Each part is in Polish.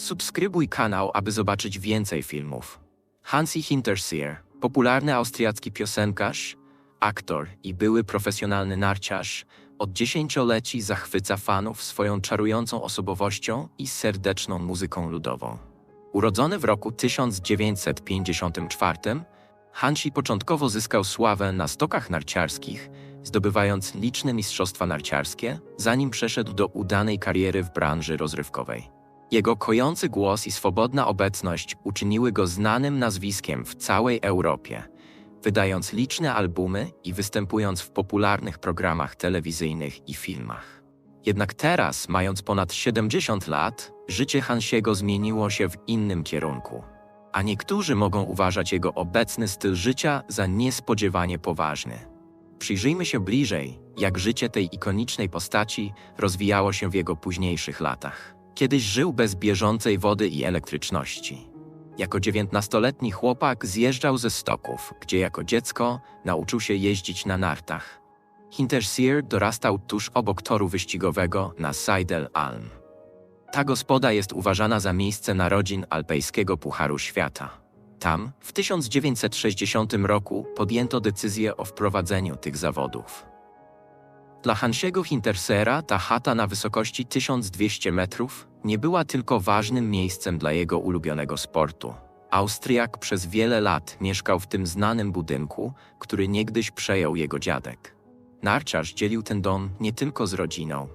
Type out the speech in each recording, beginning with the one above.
Subskrybuj kanał, aby zobaczyć więcej filmów. Hansi Hinterseer, popularny austriacki piosenkarz, aktor i były profesjonalny narciarz, od dziesięcioleci zachwyca fanów swoją czarującą osobowością i serdeczną muzyką ludową. Urodzony w roku 1954, Hansi początkowo zyskał sławę na stokach narciarskich, zdobywając liczne mistrzostwa narciarskie, zanim przeszedł do udanej kariery w branży rozrywkowej. Jego kojący głos i swobodna obecność uczyniły go znanym nazwiskiem w całej Europie, wydając liczne albumy i występując w popularnych programach telewizyjnych i filmach. Jednak teraz, mając ponad 70 lat, życie Hansiego zmieniło się w innym kierunku. A niektórzy mogą uważać jego obecny styl życia za niespodziewanie poważny. Przyjrzyjmy się bliżej, jak życie tej ikonicznej postaci rozwijało się w jego późniejszych latach. Kiedyś żył bez bieżącej wody i elektryczności. Jako dziewiętnastoletni chłopak zjeżdżał ze stoków, gdzie jako dziecko nauczył się jeździć na nartach. Hinterseer dorastał tuż obok toru wyścigowego na Seidel Alm. Ta gospoda jest uważana za miejsce narodzin alpejskiego Pucharu Świata. Tam, w 1960 roku, podjęto decyzję o wprowadzeniu tych zawodów. Dla Hansiego Hintersera ta chata na wysokości 1200 metrów nie była tylko ważnym miejscem dla jego ulubionego sportu. Austriak przez wiele lat mieszkał w tym znanym budynku, który niegdyś przejął jego dziadek. Narciarz dzielił ten dom nie tylko z rodziną.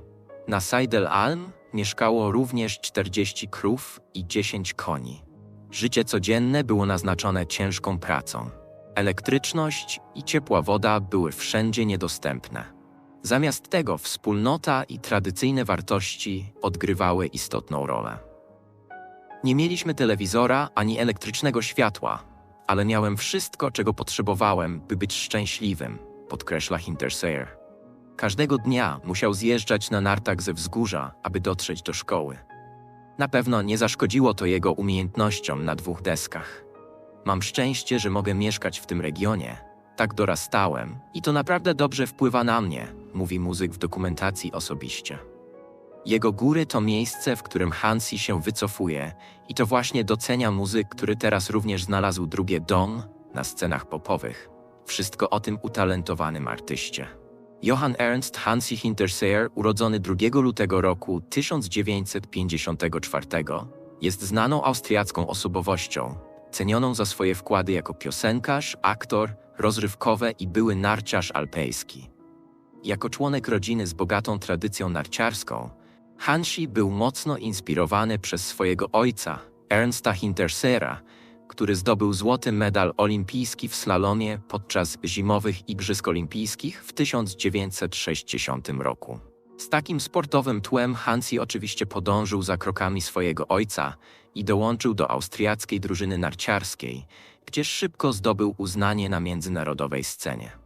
Na Seidel Alm mieszkało również 40 krów i 10 koni. Życie codzienne było naznaczone ciężką pracą. Elektryczność i ciepła woda były wszędzie niedostępne. Zamiast tego wspólnota i tradycyjne wartości odgrywały istotną rolę. Nie mieliśmy telewizora ani elektrycznego światła, ale miałem wszystko, czego potrzebowałem, by być szczęśliwym, podkreśla Hinterseer. Każdego dnia musiał zjeżdżać na nartach ze wzgórza, aby dotrzeć do szkoły. Na pewno nie zaszkodziło to jego umiejętnościom na dwóch deskach. Mam szczęście, że mogę mieszkać w tym regionie. Tak dorastałem i to naprawdę dobrze wpływa na mnie, mówi muzyk w dokumentacji osobiście. Jego góry to miejsce, w którym Hansi się wycofuje i to właśnie docenia muzyk, który teraz również znalazł drugie dom na scenach popowych. Wszystko o tym utalentowanym artyście. Johann Ernst Hansi Hinterseer, urodzony 2 lutego roku 1954, jest znaną austriacką osobowością, cenioną za swoje wkłady jako piosenkarz, aktor, rozrywkowe i były narciarz alpejski. Jako członek rodziny z bogatą tradycją narciarską, Hansi był mocno inspirowany przez swojego ojca, Ernsta Hinterseera, który zdobył złoty medal olimpijski w slalomie podczas zimowych Igrzysk Olimpijskich w 1960 roku. Z takim sportowym tłem Hansi oczywiście podążył za krokami swojego ojca i dołączył do austriackiej drużyny narciarskiej, gdzie szybko zdobył uznanie na międzynarodowej scenie.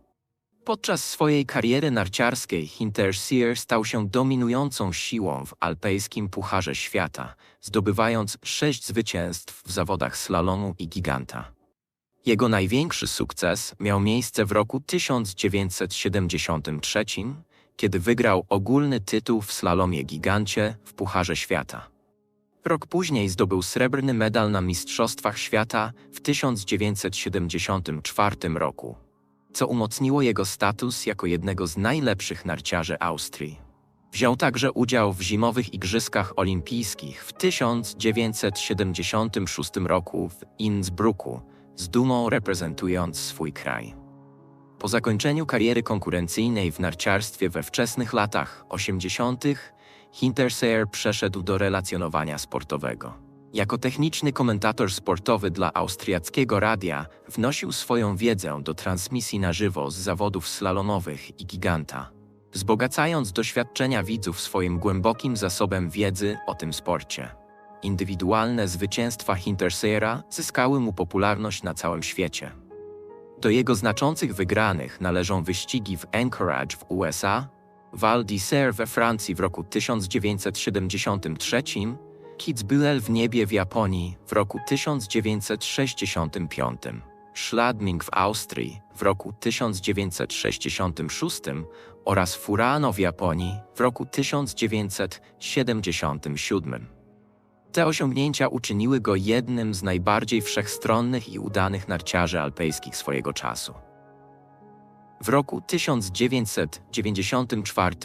Podczas swojej kariery narciarskiej Hinterseer stał się dominującą siłą w alpejskim Pucharze Świata, zdobywając sześć zwycięstw w zawodach slalomu i giganta. Jego największy sukces miał miejsce w roku 1973, kiedy wygrał ogólny tytuł w slalomie gigancie w Pucharze Świata. Rok później zdobył srebrny medal na Mistrzostwach Świata w 1974 roku, co umocniło jego status jako jednego z najlepszych narciarzy Austrii. Wziął także udział w zimowych Igrzyskach Olimpijskich w 1976 roku w Innsbrucku, z dumą reprezentując swój kraj. Po zakończeniu kariery konkurencyjnej w narciarstwie we wczesnych latach 80. Hinterseer przeszedł do relacjonowania sportowego. Jako techniczny komentator sportowy dla austriackiego radia wnosił swoją wiedzę do transmisji na żywo z zawodów slalomowych i giganta, wzbogacając doświadczenia widzów swoim głębokim zasobem wiedzy o tym sporcie. Indywidualne zwycięstwa Hinterseera zyskały mu popularność na całym świecie. Do jego znaczących wygranych należą wyścigi w Anchorage w USA, Val d'Isère we Francji w roku 1973, Kitzbühel w niebie w Japonii w roku 1965, Schladming w Austrii w roku 1966 oraz Furano w Japonii w roku 1977. Te osiągnięcia uczyniły go jednym z najbardziej wszechstronnych i udanych narciarzy alpejskich swojego czasu. W roku 1994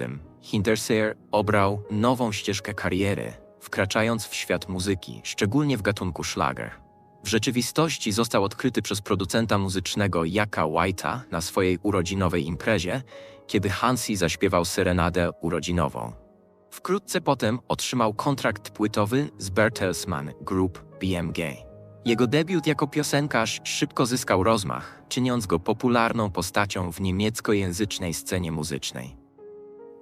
Hinterseer obrał nową ścieżkę kariery, wkraczając w świat muzyki, szczególnie w gatunku szlager. W rzeczywistości został odkryty przez producenta muzycznego Jaka White'a na swojej urodzinowej imprezie, kiedy Hansi zaśpiewał serenadę urodzinową. Wkrótce potem otrzymał kontrakt płytowy z Bertelsmann Group BMG. Jego debiut jako piosenkarz szybko zyskał rozmach, czyniąc go popularną postacią w niemieckojęzycznej scenie muzycznej.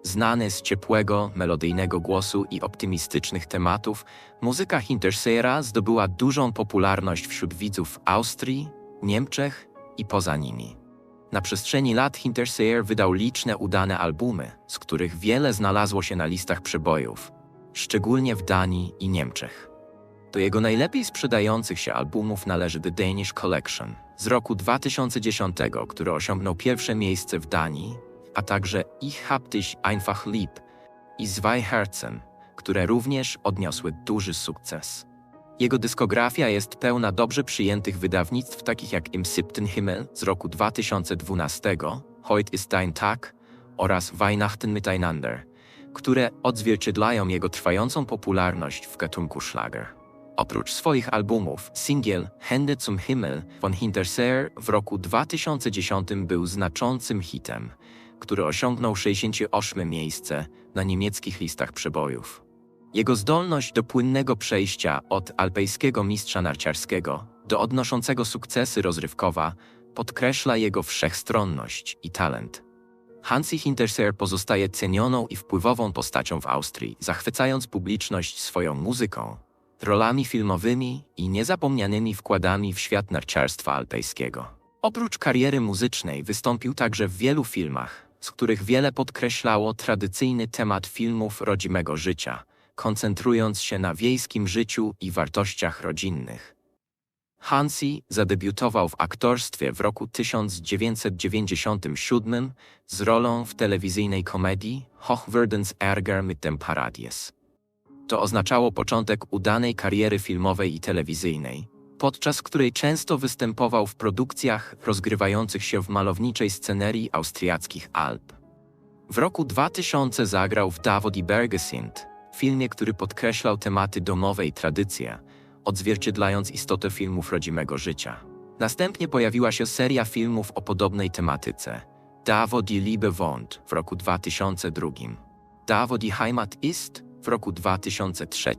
Znany z ciepłego, melodyjnego głosu i optymistycznych tematów, muzyka Hinterseera zdobyła dużą popularność wśród widzów Austrii, Niemczech i poza nimi. Na przestrzeni lat Hinterseer wydał liczne udane albumy, z których wiele znalazło się na listach przebojów, szczególnie w Danii i Niemczech. Do jego najlepiej sprzedających się albumów należy The Danish Collection z roku 2010, który osiągnął pierwsze miejsce w Danii, a także Ich hab dich einfach lieb i Zwei Herzen, które również odniosły duży sukces. Jego dyskografia jest pełna dobrze przyjętych wydawnictw takich jak Im Siebten Himmel z roku 2012, Heut ist dein Tag oraz Weihnachten miteinander, które odzwierciedlają jego trwającą popularność w gatunku Schlager. Oprócz swoich albumów, singiel Hände zum Himmel von Hinterseer w roku 2010 był znaczącym hitem, który osiągnął 68 miejsce na niemieckich listach przebojów. Jego zdolność do płynnego przejścia od alpejskiego mistrza narciarskiego do odnoszącego sukcesy rozrywkowa podkreśla jego wszechstronność i talent. Hansi Hinterseer pozostaje cenioną i wpływową postacią w Austrii, zachwycając publiczność swoją muzyką, rolami filmowymi i niezapomnianymi wkładami w świat narciarstwa alpejskiego. Oprócz kariery muzycznej wystąpił także w wielu filmach, z których wiele podkreślało tradycyjny temat filmów rodzimego życia, koncentrując się na wiejskim życiu i wartościach rodzinnych. Hansi zadebiutował w aktorstwie w roku 1997 z rolą w telewizyjnej komedii Hochwerdens Ärger mit dem Paradies. To oznaczało początek udanej kariery filmowej i telewizyjnej, podczas której często występował w produkcjach rozgrywających się w malowniczej scenerii austriackich Alp. W roku 2000 zagrał w Davod i Bergesind, filmie, który podkreślał tematy domowe i tradycje, odzwierciedlając istotę filmów rodzimego życia. Następnie pojawiła się seria filmów o podobnej tematyce. Davod die Liebe wohnt w roku 2002, Davod die Heimat ist w roku 2003,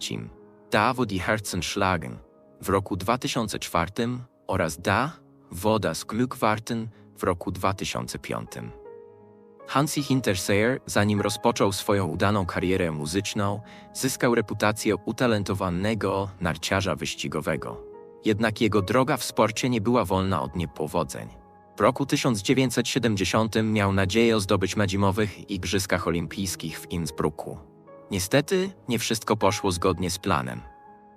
Davod die Herzen schlagen w roku 2004 oraz Da, Woda z Glückwarten w roku 2005. Hansi Hinterseer, zanim rozpoczął swoją udaną karierę muzyczną, zyskał reputację utalentowanego narciarza wyścigowego. Jednak jego droga w sporcie nie była wolna od niepowodzeń. W roku 1970 miał nadzieję zdobyć na zimowych Igrzyskach Olimpijskich w Innsbrucku. Niestety, nie wszystko poszło zgodnie z planem.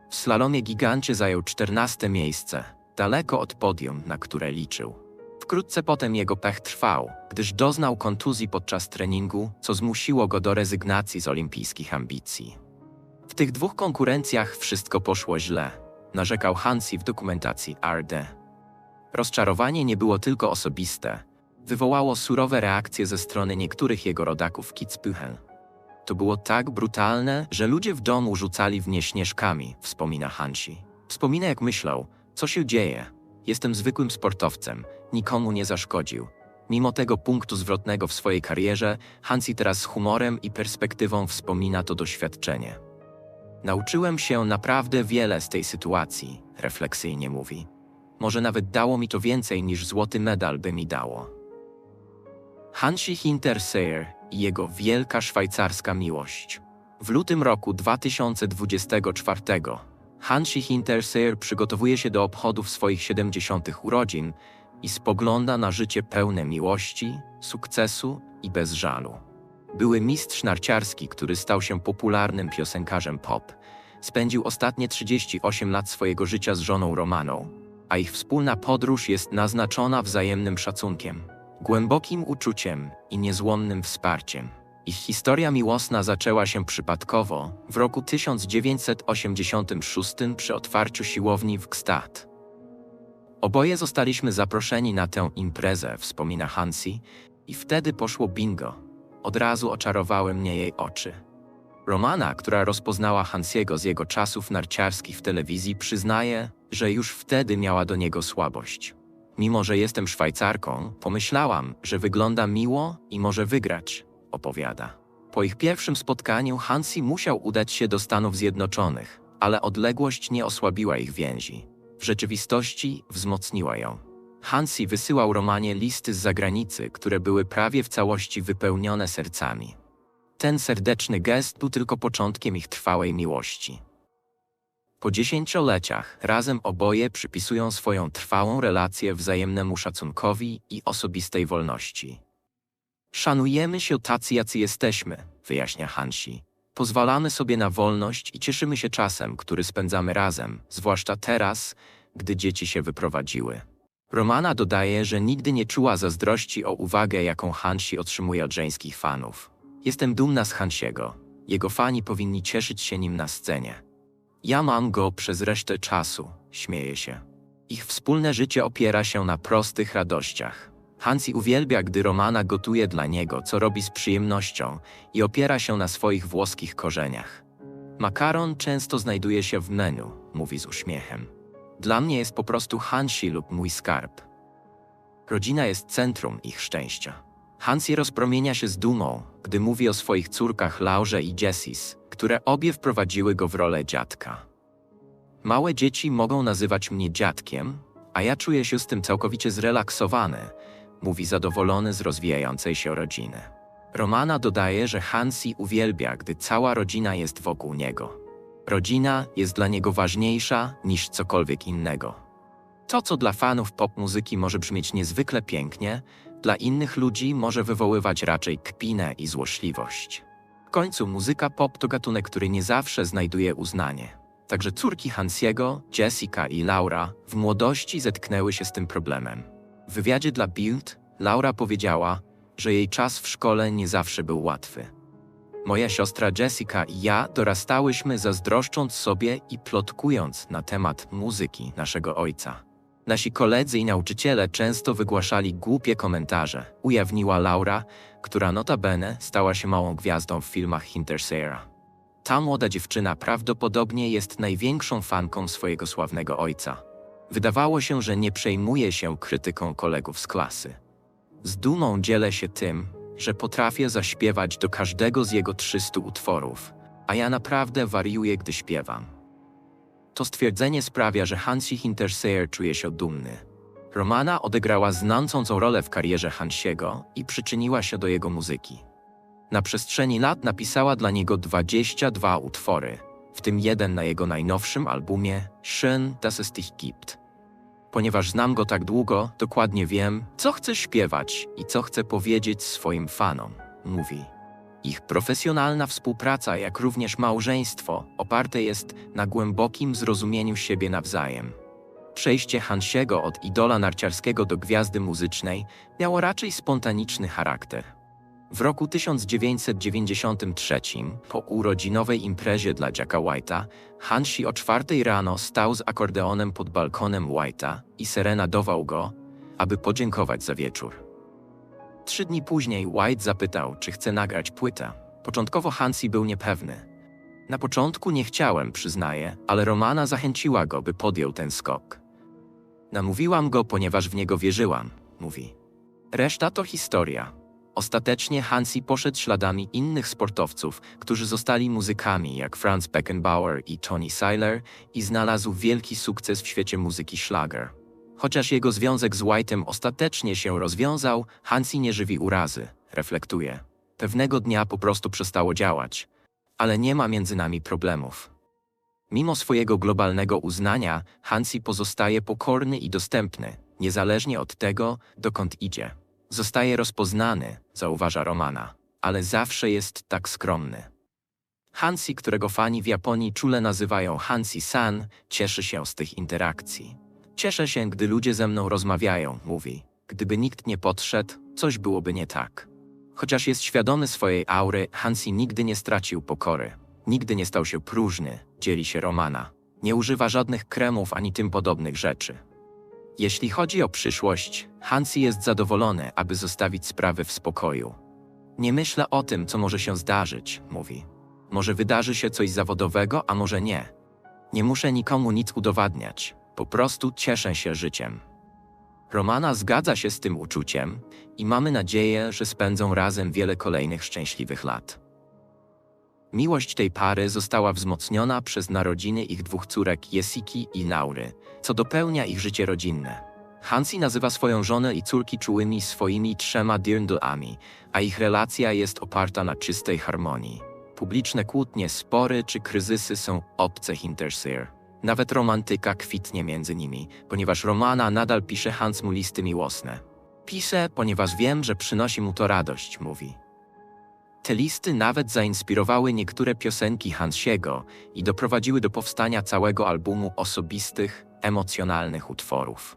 W slalomie gigancie zajął 14 miejsce, daleko od podium, na które liczył. Wkrótce potem jego pech trwał, gdyż doznał kontuzji podczas treningu, co zmusiło go do rezygnacji z olimpijskich ambicji. W tych dwóch konkurencjach wszystko poszło źle, narzekał Hansi w dokumentacji RD. Rozczarowanie nie było tylko osobiste, wywołało surowe reakcje ze strony niektórych jego rodaków Kitzbühel. To było tak brutalne, że ludzie w domu rzucali w nie śnieżkami, wspomina Hansi. Wspomina jak myślał, co się dzieje. Jestem zwykłym sportowcem, nikomu nie zaszkodził. Mimo tego punktu zwrotnego w swojej karierze, Hansi teraz z humorem i perspektywą wspomina to doświadczenie. Nauczyłem się naprawdę wiele z tej sytuacji, refleksyjnie mówi. Może nawet dało mi to więcej niż złoty medal by mi dało. Hansi Hinterseer i jego wielka szwajcarska miłość. W lutym roku 2024 Hansi Hinterseer przygotowuje się do obchodów swoich 70. urodzin i spogląda na życie pełne miłości, sukcesu i bez żalu. Były mistrz narciarski, który stał się popularnym piosenkarzem pop. Spędził ostatnie 38 lat swojego życia z żoną Romaną, a ich wspólna podróż jest naznaczona wzajemnym szacunkiem głębokim uczuciem i niezłomnym wsparciem. Ich historia miłosna zaczęła się przypadkowo w roku 1986 przy otwarciu siłowni w Gstaad. Oboje zostaliśmy zaproszeni na tę imprezę, wspomina Hansi, i wtedy poszło bingo. Od razu oczarowały mnie jej oczy. Romana, która rozpoznała Hansiego z jego czasów narciarskich w telewizji, przyznaje, że już wtedy miała do niego słabość. Mimo, że jestem Szwajcarką, pomyślałam, że wygląda miło i może wygrać, opowiada. Po ich pierwszym spotkaniu Hansi musiał udać się do Stanów Zjednoczonych, ale odległość nie osłabiła ich więzi. W rzeczywistości wzmocniła ją. Hansi wysyłał Romanie listy z zagranicy, które były prawie w całości wypełnione sercami. Ten serdeczny gest był tylko początkiem ich trwałej miłości. Po dziesięcioleciach razem oboje przypisują swoją trwałą relację wzajemnemu szacunkowi i osobistej wolności. Szanujemy się tacy, jacy jesteśmy, wyjaśnia Hansi. Pozwalamy sobie na wolność i cieszymy się czasem, który spędzamy razem, zwłaszcza teraz, gdy dzieci się wyprowadziły. Romana dodaje, że nigdy nie czuła zazdrości o uwagę, jaką Hansi otrzymuje od żeńskich fanów. Jestem dumna z Hansiego. Jego fani powinni cieszyć się nim na scenie. Ja mam go przez resztę czasu, śmieje się. Ich wspólne życie opiera się na prostych radościach. Hansi uwielbia, gdy Romana gotuje dla niego, co robi z przyjemnością i opiera się na swoich włoskich korzeniach. Makaron często znajduje się w menu, mówi z uśmiechem. Dla mnie jest po prostu Hansi lub mój skarb. Rodzina jest centrum ich szczęścia. Hansi rozpromienia się z dumą, gdy mówi o swoich córkach Laurze i Jessis, które obie wprowadziły go w rolę dziadka. Małe dzieci mogą nazywać mnie dziadkiem, a ja czuję się z tym całkowicie zrelaksowany, mówi zadowolony z rozwijającej się rodziny. Romana dodaje, że Hansi uwielbia, gdy cała rodzina jest wokół niego. Rodzina jest dla niego ważniejsza niż cokolwiek innego. To, co dla fanów pop muzyki może brzmieć niezwykle pięknie, dla innych ludzi może wywoływać raczej kpinę i złośliwość. W końcu muzyka pop to gatunek, który nie zawsze znajduje uznanie. Także córki Hansiego, Jessica i Laura w młodości zetknęły się z tym problemem. W wywiadzie dla Bild Laura powiedziała, że jej czas w szkole nie zawsze był łatwy. Moja siostra Jessica i ja dorastałyśmy zazdroszcząc sobie i plotkując na temat muzyki naszego ojca. Nasi koledzy i nauczyciele często wygłaszali głupie komentarze, ujawniła Laura, która notabene stała się małą gwiazdą w filmach Hintersera. Ta młoda dziewczyna prawdopodobnie jest największą fanką swojego sławnego ojca. Wydawało się, że nie przejmuje się krytyką kolegów z klasy. Z dumą dzielę się tym, że potrafię zaśpiewać do każdego z jego 300 utworów, a ja naprawdę wariuję, gdy śpiewam. To stwierdzenie sprawia, że Hansi Hinterseer czuje się dumny. Romana odegrała znaczącą rolę w karierze Hansiego i przyczyniła się do jego muzyki. Na przestrzeni lat napisała dla niego 22 utwory, w tym jeden na jego najnowszym albumie Schön, dass es dich gibt. Ponieważ znam go tak długo, dokładnie wiem, co chce śpiewać i co chce powiedzieć swoim fanom, mówi. Ich profesjonalna współpraca, jak również małżeństwo, oparte jest na głębokim zrozumieniu siebie nawzajem. Przejście Hansiego od idola narciarskiego do gwiazdy muzycznej miało raczej spontaniczny charakter. W roku 1993, po urodzinowej imprezie dla Jacka White'a, Hansi o czwartej rano stał z akordeonem pod balkonem White'a i Serena dował go, aby podziękować za wieczór. Trzy dni później White zapytał, czy chce nagrać płytę. Początkowo Hansi był niepewny. Na początku nie chciałem, przyznaję, ale Romana zachęciła go, by podjął ten skok. Namówiłam go, ponieważ w niego wierzyłam, mówi. Reszta to historia. Ostatecznie Hansi poszedł śladami innych sportowców, którzy zostali muzykami jak Franz Beckenbauer i Tony Seiler i znalazł wielki sukces w świecie muzyki Schlager. Chociaż jego związek z White'em ostatecznie się rozwiązał, Hansi nie żywi urazy, reflektuje. Pewnego dnia po prostu przestało działać, ale nie ma między nami problemów. Mimo swojego globalnego uznania, Hansi pozostaje pokorny i dostępny, niezależnie od tego, dokąd idzie. Zostaje rozpoznany, zauważa Romana, ale zawsze jest tak skromny. Hansi, którego fani w Japonii czule nazywają Hansi-san, cieszy się z tych interakcji. Cieszę się, gdy ludzie ze mną rozmawiają, mówi. Gdyby nikt nie podszedł, coś byłoby nie tak. Chociaż jest świadomy swojej aury, Hansi nigdy nie stracił pokory. Nigdy nie stał się próżny, dzieli się Romana. Nie używa żadnych kremów ani tym podobnych rzeczy. Jeśli chodzi o przyszłość, Hansi jest zadowolony, aby zostawić sprawy w spokoju. Nie myślę o tym, co może się zdarzyć, mówi. Może wydarzy się coś zawodowego, a może nie. Nie muszę nikomu nic udowadniać, po prostu cieszę się życiem. Romana zgadza się z tym uczuciem i mamy nadzieję, że spędzą razem wiele kolejnych szczęśliwych lat. Miłość tej pary została wzmocniona przez narodziny ich dwóch córek Jesiki i Naury, co dopełnia ich życie rodzinne. Hansi nazywa swoją żonę i córki czułymi swoimi trzema dirndlami, a ich relacja jest oparta na czystej harmonii. Publiczne kłótnie, spory czy kryzysy są obce Hinterseer. Nawet romantyka kwitnie między nimi, ponieważ Romana nadal pisze Hans mu listy miłosne. Piszę, ponieważ wiem, że przynosi mu to radość, mówi. Te listy nawet zainspirowały niektóre piosenki Hansiego i doprowadziły do powstania całego albumu osobistych, emocjonalnych utworów.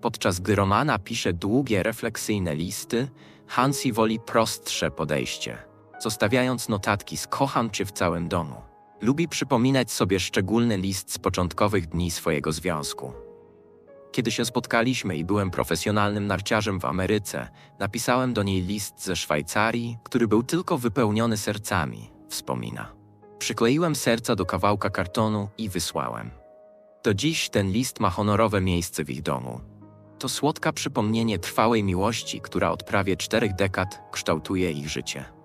Podczas gdy Romana pisze długie, refleksyjne listy, Hansi woli prostsze podejście, zostawiając notatki z kocham cię w całym domu. Lubi przypominać sobie szczególny list z początkowych dni swojego związku. Kiedy się spotkaliśmy i byłem profesjonalnym narciarzem w Ameryce, napisałem do niej list ze Szwajcarii, który był tylko wypełniony sercami, wspomina. Przykleiłem serca do kawałka kartonu i wysłałem. Do dziś ten list ma honorowe miejsce w ich domu. To słodka przypomnienie trwałej miłości, która od prawie czterech dekad kształtuje ich życie.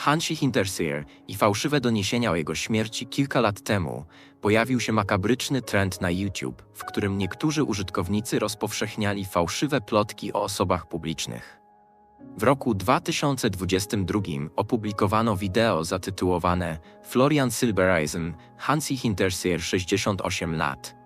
Hansi Hinterseer i fałszywe doniesienia o jego śmierci kilka lat temu pojawił się makabryczny trend na YouTube, w którym niektórzy użytkownicy rozpowszechniali fałszywe plotki o osobach publicznych. W roku 2022 opublikowano wideo zatytułowane Florian Silbereisen, Hansi Hinterseer 68 lat,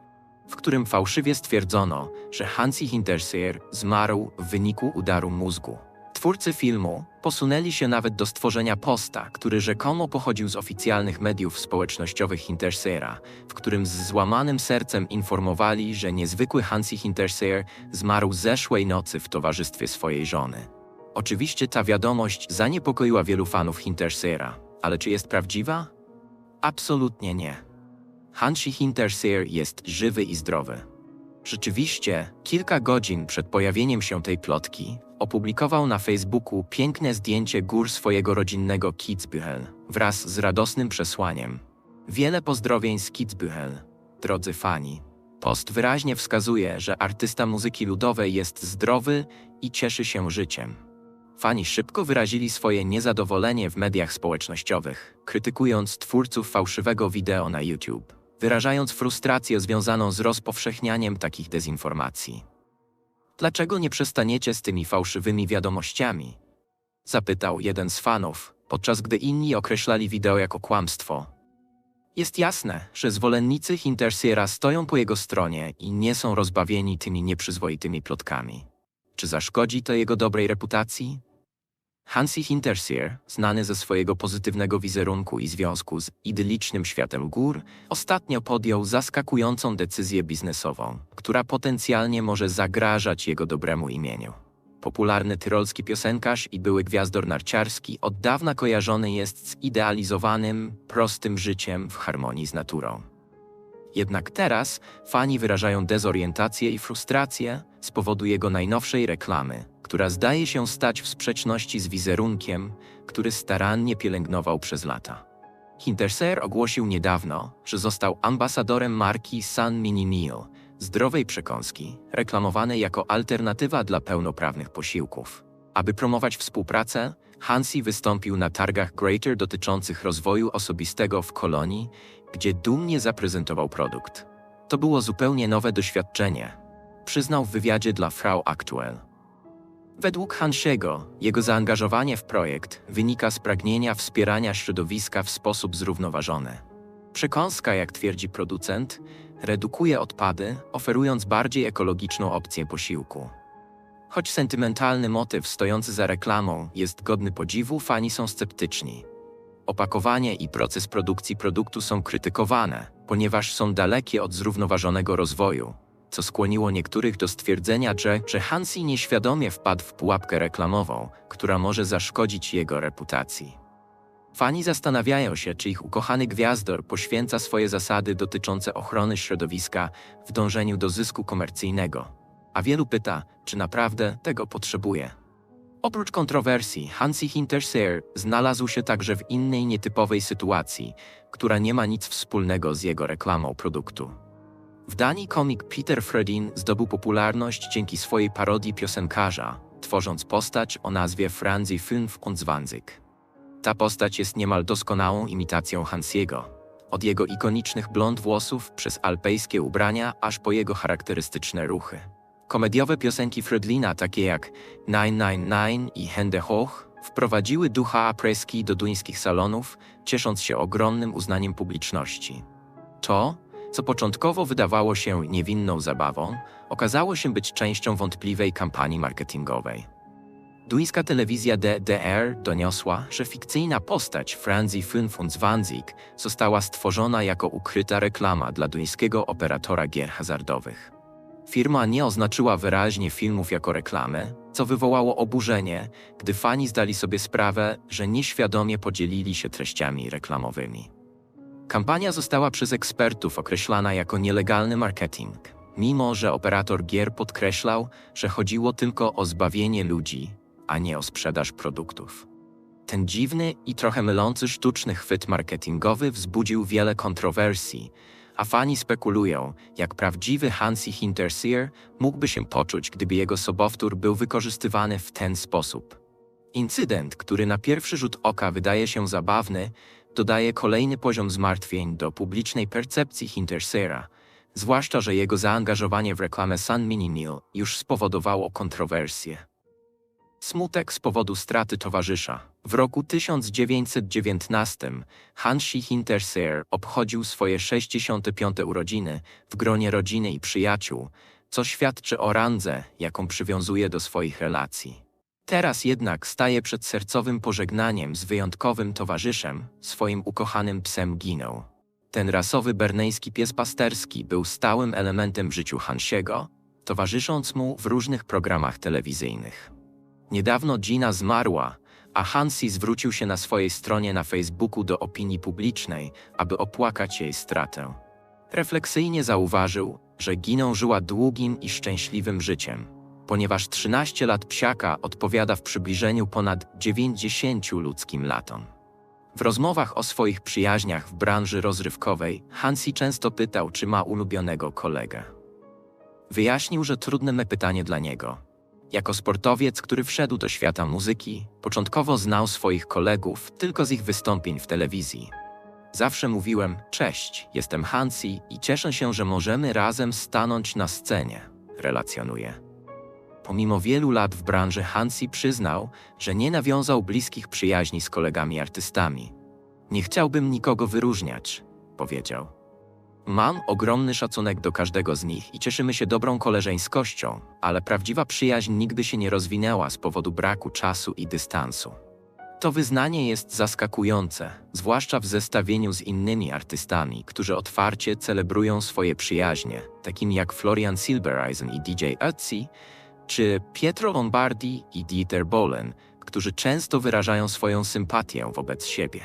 w którym fałszywie stwierdzono, że Hansi Hinterseer zmarł w wyniku udaru mózgu. Twórcy filmu posunęli się nawet do stworzenia posta, który rzekomo pochodził z oficjalnych mediów społecznościowych Hinterseera, w którym z złamanym sercem informowali, że niezwykły Hansi Hinterseer zmarł zeszłej nocy w towarzystwie swojej żony. Oczywiście ta wiadomość zaniepokoiła wielu fanów Hinterseera, ale czy jest prawdziwa? Absolutnie nie. Hansi Hinterseer jest żywy i zdrowy. Rzeczywiście, kilka godzin przed pojawieniem się tej plotki, opublikował na Facebooku piękne zdjęcie gór swojego rodzinnego Kitzbühel wraz z radosnym przesłaniem. Wiele pozdrowień z Kitzbühel, drodzy fani. Post wyraźnie wskazuje, że artysta muzyki ludowej jest zdrowy i cieszy się życiem. Fani szybko wyrazili swoje niezadowolenie w mediach społecznościowych, krytykując twórców fałszywego wideo na YouTube, wyrażając frustrację związaną z rozpowszechnianiem takich dezinformacji. Dlaczego nie przestaniecie z tymi fałszywymi wiadomościami? Zapytał jeden z fanów, podczas gdy inni określali wideo jako kłamstwo. Jest jasne, że zwolennicy Hinterseera stoją po jego stronie i nie są rozbawieni tymi nieprzyzwoitymi plotkami. Czy zaszkodzi to jego dobrej reputacji? Hansi Hinterseer, znany ze swojego pozytywnego wizerunku i związku z idylicznym światem gór, ostatnio podjął zaskakującą decyzję biznesową, która potencjalnie może zagrażać jego dobremu imieniu. Popularny tyrolski piosenkarz i były gwiazdor narciarski od dawna kojarzony jest z idealizowanym, prostym życiem w harmonii z naturą. Jednak teraz fani wyrażają dezorientację i frustrację z powodu jego najnowszej reklamy, która zdaje się stać w sprzeczności z wizerunkiem, który starannie pielęgnował przez lata. Hinterseer ogłosił niedawno, że został ambasadorem marki Sun Mini Meal, zdrowej przekąski, reklamowanej jako alternatywa dla pełnoprawnych posiłków. Aby promować współpracę, Hansi wystąpił na targach Greater dotyczących rozwoju osobistego w Kolonii, gdzie dumnie zaprezentował produkt. To było zupełnie nowe doświadczenie, przyznał w wywiadzie dla Frau Aktuell. Według Hansiego, jego zaangażowanie w projekt wynika z pragnienia wspierania środowiska w sposób zrównoważony. Przekąska, jak twierdzi producent, redukuje odpady, oferując bardziej ekologiczną opcję posiłku. Choć sentymentalny motyw stojący za reklamą jest godny podziwu, fani są sceptyczni. Opakowanie i proces produkcji produktu są krytykowane, ponieważ są dalekie od zrównoważonego rozwoju, co skłoniło niektórych do stwierdzenia, że, że Hansi nieświadomie wpadł w pułapkę reklamową, która może zaszkodzić jego reputacji. Fani zastanawiają się, czy ich ukochany gwiazdor poświęca swoje zasady dotyczące ochrony środowiska w dążeniu do zysku komercyjnego. A wielu pyta, czy naprawdę tego potrzebuje. Oprócz kontrowersji, Hansi Hinterseer znalazł się także w innej nietypowej sytuacji, która nie ma nic wspólnego z jego reklamą produktu. W Danii komik Peter Fredin zdobył popularność dzięki swojej parodii piosenkarza, tworząc postać o nazwie Franzi Fünf und Zwanzig. Ta postać jest niemal doskonałą imitacją Hansiego. Od jego ikonicznych blond włosów przez alpejskie ubrania, aż po jego charakterystyczne ruchy. Komediowe piosenki Fredlina, takie jak 999 i Hände hoch, wprowadziły ducha apreski do duńskich salonów, ciesząc się ogromnym uznaniem publiczności. To, co początkowo wydawało się niewinną zabawą, okazało się być częścią wątpliwej kampanii marketingowej. Duńska telewizja DDR doniosła, że fikcyjna postać Franzi Fünfundzwanzig została stworzona jako ukryta reklama dla duńskiego operatora gier hazardowych. Firma nie oznaczyła wyraźnie filmów jako reklamę, co wywołało oburzenie, gdy fani zdali sobie sprawę, że nieświadomie podzielili się treściami reklamowymi. Kampania została przez ekspertów określana jako nielegalny marketing, mimo że operator gier podkreślał, że chodziło tylko o zbawienie ludzi, a nie o sprzedaż produktów. Ten dziwny i trochę mylący sztuczny chwyt marketingowy wzbudził wiele kontrowersji, a fani spekulują, jak prawdziwy Hansi Hinterseer mógłby się poczuć, gdyby jego sobowtór był wykorzystywany w ten sposób. Incydent, który na pierwszy rzut oka wydaje się zabawny, dodaje kolejny poziom zmartwień do publicznej percepcji Hinterseera, zwłaszcza, że jego zaangażowanie w reklamę Sun Mini Meal już spowodowało kontrowersje. Smutek z powodu straty towarzysza. W roku 1919 Hansi Hinterseer obchodził swoje 65. urodziny w gronie rodziny i przyjaciół, co świadczy o randze, jaką przywiązuje do swoich relacji. Teraz jednak staje przed sercowym pożegnaniem z wyjątkowym towarzyszem, swoim ukochanym psem Giną. Ten rasowy berneński pies pasterski był stałym elementem w życiu Hansiego, towarzysząc mu w różnych programach telewizyjnych. Niedawno Gina zmarła, a Hansi zwrócił się na swojej stronie na Facebooku do opinii publicznej, aby opłakać jej stratę. Refleksyjnie zauważył, że Giną żyła długim i szczęśliwym życiem, ponieważ 13 lat psiaka odpowiada w przybliżeniu ponad 90 ludzkim latom. W rozmowach o swoich przyjaźniach w branży rozrywkowej Hansi często pytał, czy ma ulubionego kolegę. Wyjaśnił, że trudne me pytanie dla niego, jako sportowiec, który wszedł do świata muzyki, początkowo znał swoich kolegów tylko z ich wystąpień w telewizji. Zawsze mówiłem: Cześć, jestem Hansi i cieszę się, że możemy razem stanąć na scenie, relacjonuje. Pomimo wielu lat w branży, Hansi przyznał, że nie nawiązał bliskich przyjaźni z kolegami artystami. Nie chciałbym nikogo wyróżniać, powiedział. Mam ogromny szacunek do każdego z nich i cieszymy się dobrą koleżeńskością, ale prawdziwa przyjaźń nigdy się nie rozwinęła z powodu braku czasu i dystansu. To wyznanie jest zaskakujące, zwłaszcza w zestawieniu z innymi artystami, którzy otwarcie celebrują swoje przyjaźnie, takimi jak Florian Silbereisen i DJ Ötzi, czy Pietro Lombardi i Dieter Bohlen, którzy często wyrażają swoją sympatię wobec siebie.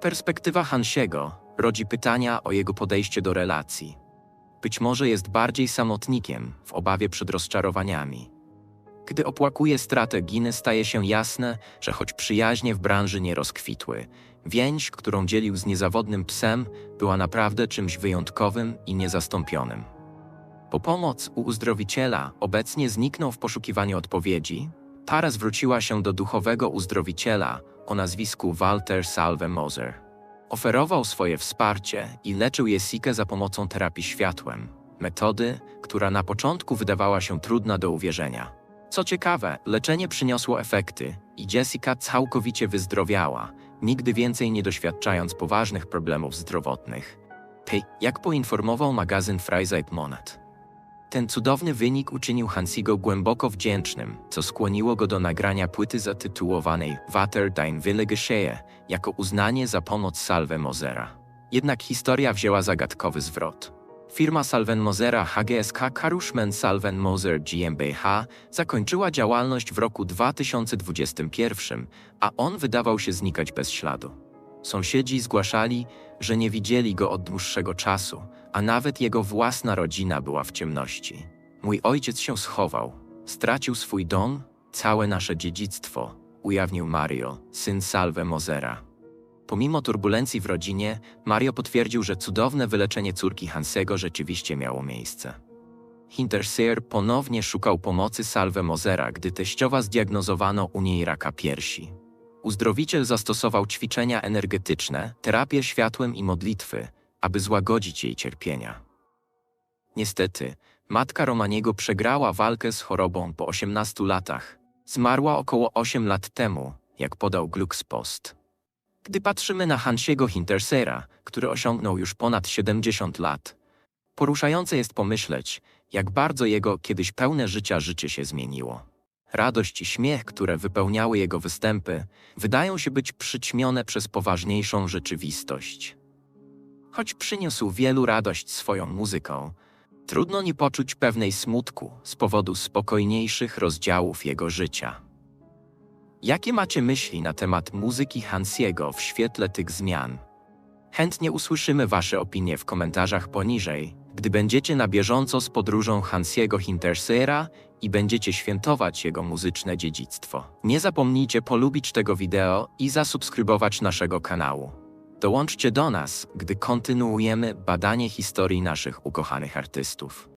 Perspektywa Hansiego, rodzi pytania o jego podejście do relacji. Być może jest bardziej samotnikiem w obawie przed rozczarowaniami. Gdy opłakuje stratę Giny, staje się jasne, że choć przyjaźnie w branży nie rozkwitły, więź, którą dzielił z niezawodnym psem, była naprawdę czymś wyjątkowym i niezastąpionym. Po pomoc u uzdrowiciela obecnie zniknął w poszukiwaniu odpowiedzi, para zwróciła się do duchowego uzdrowiciela o nazwisku Walter Salve Moser. Oferował swoje wsparcie i leczył Jessikę za pomocą terapii światłem, metody, która na początku wydawała się trudna do uwierzenia. Co ciekawe, leczenie przyniosło efekty i Jessica całkowicie wyzdrowiała, nigdy więcej nie doświadczając poważnych problemów zdrowotnych. Tej, jak poinformował magazyn Freizeit Monat. Ten cudowny wynik uczynił Hansigo głęboko wdzięcznym, co skłoniło go do nagrania płyty zatytułowanej Water dein Wille geschehe, jako uznanie za pomoc Salve Mozera. Jednak historia wzięła zagadkowy zwrot. Firma Salven-Mosera HGSK Karuszmen Salven-Moser GmbH zakończyła działalność w roku 2021, a on wydawał się znikać bez śladu. Sąsiedzi zgłaszali, że nie widzieli go od dłuższego czasu, a nawet jego własna rodzina była w ciemności. Mój ojciec się schował, stracił swój dom, całe nasze dziedzictwo, ujawnił Mario, syn Salve Mosera. Pomimo turbulencji w rodzinie, Mario potwierdził, że cudowne wyleczenie córki Hansego rzeczywiście miało miejsce. Hinterseer ponownie szukał pomocy Salve Mosera, gdy teściowa zdiagnozowano u niej raka piersi. Uzdrowiciel zastosował ćwiczenia energetyczne, terapię światłem i modlitwy, aby złagodzić jej cierpienia. Niestety, matka Romaniego przegrała walkę z chorobą po 18 latach. Zmarła około 8 lat temu, jak podał Gluckspost. Gdy patrzymy na Hansiego Hintersera, który osiągnął już ponad 70 lat, poruszające jest pomyśleć, jak bardzo jego kiedyś pełne życia życie się zmieniło. Radość i śmiech, które wypełniały jego występy, wydają się być przyćmione przez poważniejszą rzeczywistość. Choć przyniósł wielu radość swoją muzyką, trudno nie poczuć pewnej smutku z powodu spokojniejszych rozdziałów jego życia. Jakie macie myśli na temat muzyki Hansiego w świetle tych zmian? Chętnie usłyszymy Wasze opinie w komentarzach poniżej, gdy będziecie na bieżąco z podróżą Hansiego Hinterseera i będziecie świętować jego muzyczne dziedzictwo. Nie zapomnijcie polubić tego wideo i zasubskrybować naszego kanału. Dołączcie do nas, gdy kontynuujemy badanie historii naszych ukochanych artystów.